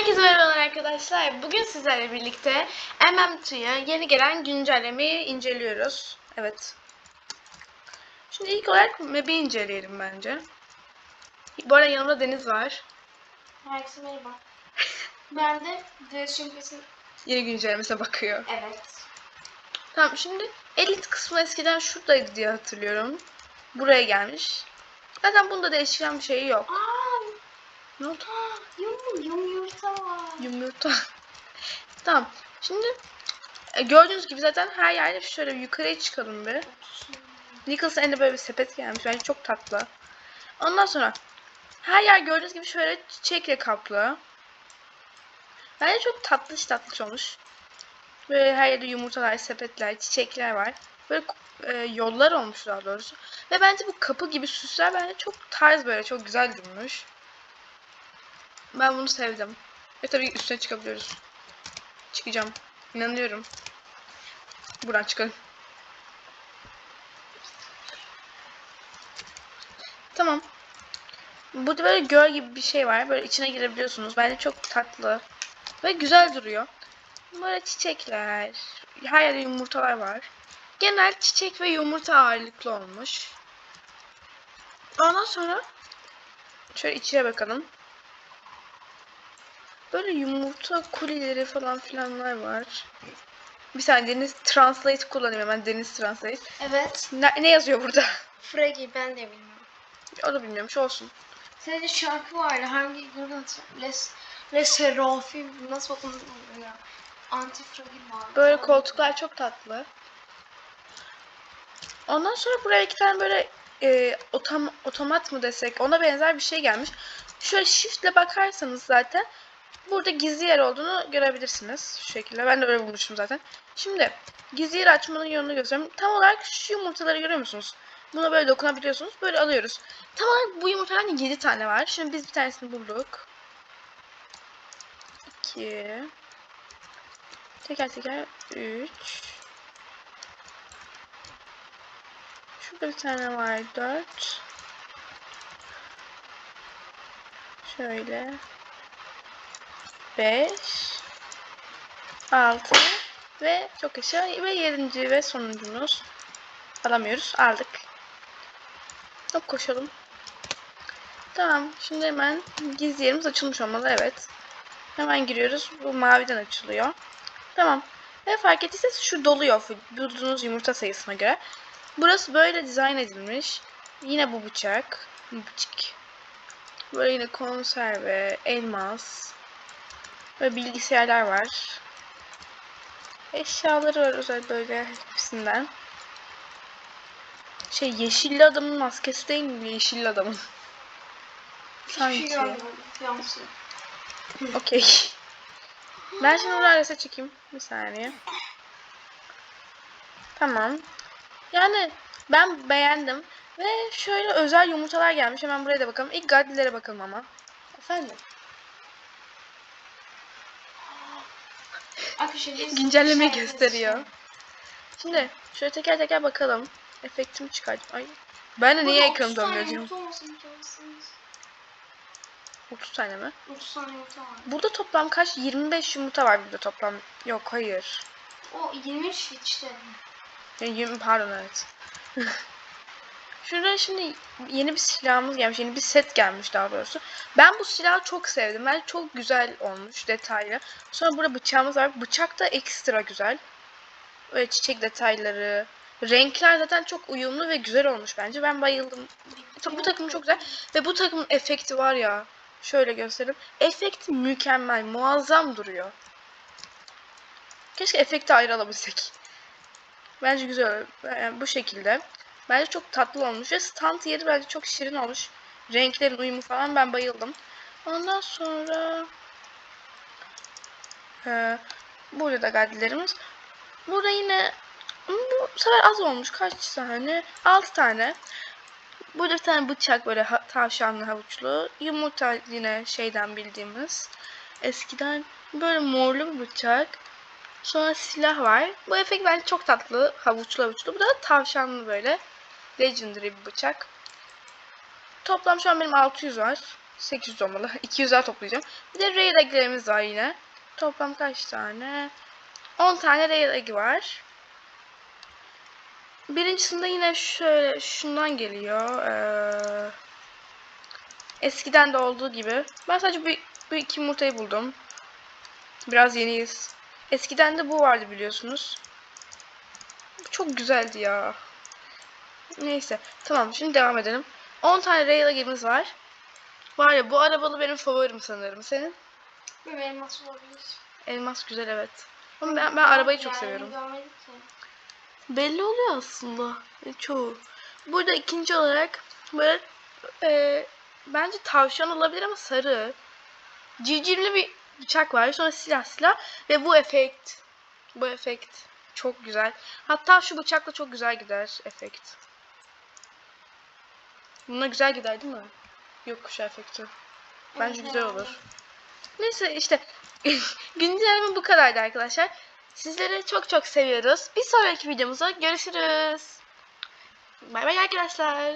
Herkese merhabalar arkadaşlar. Bugün sizlerle birlikte MM2'ya yeni gelen güncellemeyi inceliyoruz. Evet. Şimdi ilk olarak map'i inceleyelim bence. Bu arada yanımda Deniz var. Herkese merhaba. Ben de Dres Şümpes'in... Yeni güncellemesine bakıyor. Evet. Tamam şimdi elit kısmı eskiden şuradaydı diye hatırlıyorum. Buraya gelmiş. Zaten bunda değişen bir şey yok. Aa, Ne oldu? yum, yum yumurta var. Yumurta. tamam. Şimdi e, gördüğünüz gibi zaten her yerde şöyle yukarıya çıkalım bir. Nichols'a elinde böyle bir sepet gelmiş. Bence çok tatlı. Ondan sonra her yer gördüğünüz gibi şöyle çiçekle kaplı. Bence çok tatlış tatlış olmuş. Böyle her yerde yumurtalar, sepetler, çiçekler var. Böyle e, yollar olmuş daha doğrusu. Ve bence bu kapı gibi süsler bence çok tarz böyle çok güzel durmuş. Ben bunu sevdim. Ve tabii üstüne çıkabiliyoruz. Çıkacağım. İnanıyorum. Buradan çıkalım. Tamam. Burada böyle göl gibi bir şey var. Böyle içine girebiliyorsunuz. Bence çok tatlı. Ve güzel duruyor. Böyle çiçekler. Her yerde yumurtalar var. Genel çiçek ve yumurta ağırlıklı olmuş. Ondan sonra şöyle içine bakalım. Böyle yumurta kuleleri falan filanlar var. Bir saniye Deniz Translate kullanıyorum ben Deniz Translate. Evet. Ne, ne yazıyor burada? Fraggy ben de bilmiyorum. O da bilmiyormuş olsun. Sadece şarkı vardı. Hangi grubu hatırlamıyorum. Les, Les Serafim. Nasıl bakın ya. Anti Fraggy var. Böyle koltuklar çok tatlı. Ondan sonra buraya iki tane böyle e, otom, otomat mı desek ona benzer bir şey gelmiş. Şöyle shiftle bakarsanız zaten burada gizli yer olduğunu görebilirsiniz. Şu şekilde. Ben de öyle bulmuştum zaten. Şimdi gizli yer açmanın yolunu göstereyim. Tam olarak şu yumurtaları görüyor musunuz? Buna böyle dokunabiliyorsunuz. Böyle alıyoruz. Tam olarak bu yumurtadan 7 tane var. Şimdi biz bir tanesini bulduk. 2 Teker teker 3 Şurada bir tane var 4 Şöyle 5 6 ve çok aşağı ve 7. ve sonuncumuz alamıyoruz. Aldık. Hop koşalım. Tamam. Şimdi hemen gizli yerimiz açılmış olmalı. Evet. Hemen giriyoruz. Bu maviden açılıyor. Tamam. Ve fark ettiyseniz şu doluyor. Bulduğunuz yumurta sayısına göre. Burası böyle dizayn edilmiş. Yine bu bıçak. Bıçak. Böyle yine konserve, elmas. Ve bilgisayarlar var. Eşyaları var özel böyle hepsinden. Şey yeşilli adamın maskesi değil mi? Yeşilli adamın. Şey Sanki. Yansın. Okey. Ben şimdi onu arasa çekeyim. Bir saniye. Tamam. Yani ben beğendim. Ve şöyle özel yumurtalar gelmiş. Hemen buraya da bakalım. İlk gadlilere bakalım ama. Efendim? Arkadaşlar şey gösteriyor. Şimdi şöyle teker teker bakalım. Efektimi çıkartayım. Ay. Ben de niye ekranı 30 tane dönmüyor diyorum. yumurta olmasın imkansız. 30 tane mi? 30 tane yumurta var. Burada toplam kaç? 25 yumurta var burada toplam. Yok hayır. O 23 işte. Yani 20 pardon evet. Şurada şimdi yeni bir silahımız gelmiş. Yeni bir set gelmiş daha doğrusu. Ben bu silahı çok sevdim. Ben çok güzel olmuş detaylı. Sonra burada bıçağımız var. Bıçak da ekstra güzel. Böyle çiçek detayları. Renkler zaten çok uyumlu ve güzel olmuş bence. Ben bayıldım. Bu takım çok güzel. Ve bu takımın efekti var ya. Şöyle göstereyim. Efekti mükemmel. Muazzam duruyor. Keşke efekti ayrı alabilsek. Bence güzel. Yani bu şekilde. Bence çok tatlı olmuş ve stand yeri bence çok şirin olmuş. Renklerin uyumu falan ben bayıldım. Ondan sonra ee, burada da gaddilerimiz. Burada yine bu sefer az olmuş. Kaç tane? 6 tane. Burada bir tane bıçak böyle ha- tavşanlı havuçlu. Yumurta yine şeyden bildiğimiz. Eskiden böyle morlu bir bıçak. Sonra silah var. Bu efekt bence çok tatlı. Havuçlu havuçlu. Bu da tavşanlı böyle. Legendary bir bıçak. Toplam şu an benim 600 var. 800 olmalı. 200 daha toplayacağım. Bir de rail egg'lerimiz var yine. Toplam kaç tane? 10 tane rail egg var. Birincisinde yine şöyle şundan geliyor. Ee, eskiden de olduğu gibi. Ben sadece bir, bir iki yumurtayı buldum. Biraz yeniyiz. Eskiden de bu vardı biliyorsunuz. Bu çok güzeldi ya. Neyse. Tamam şimdi devam edelim. 10 tane rail egg'imiz var. Var ya bu arabalı benim favorim sanırım. Senin? Benim elmas olabilir. Elmas güzel evet. Ama ben, ben arabayı çok Yani seviyorum. Belli oluyor aslında. e, Çoğu. Burada ikinci olarak böyle e, bence tavşan olabilir ama sarı. Civcivli bir bıçak var. Sonra silah silah ve bu efekt. Bu efekt çok güzel. Hatta şu bıçakla çok güzel gider efekt. Buna güzel gider değil mi? Yok şu efekti. Bence Evet, güzel herhalde. olur. Neyse işte güncelleme bu kadardı arkadaşlar. Sizleri çok çok seviyoruz. Bir sonraki videomuzda görüşürüz. Bay bay arkadaşlar.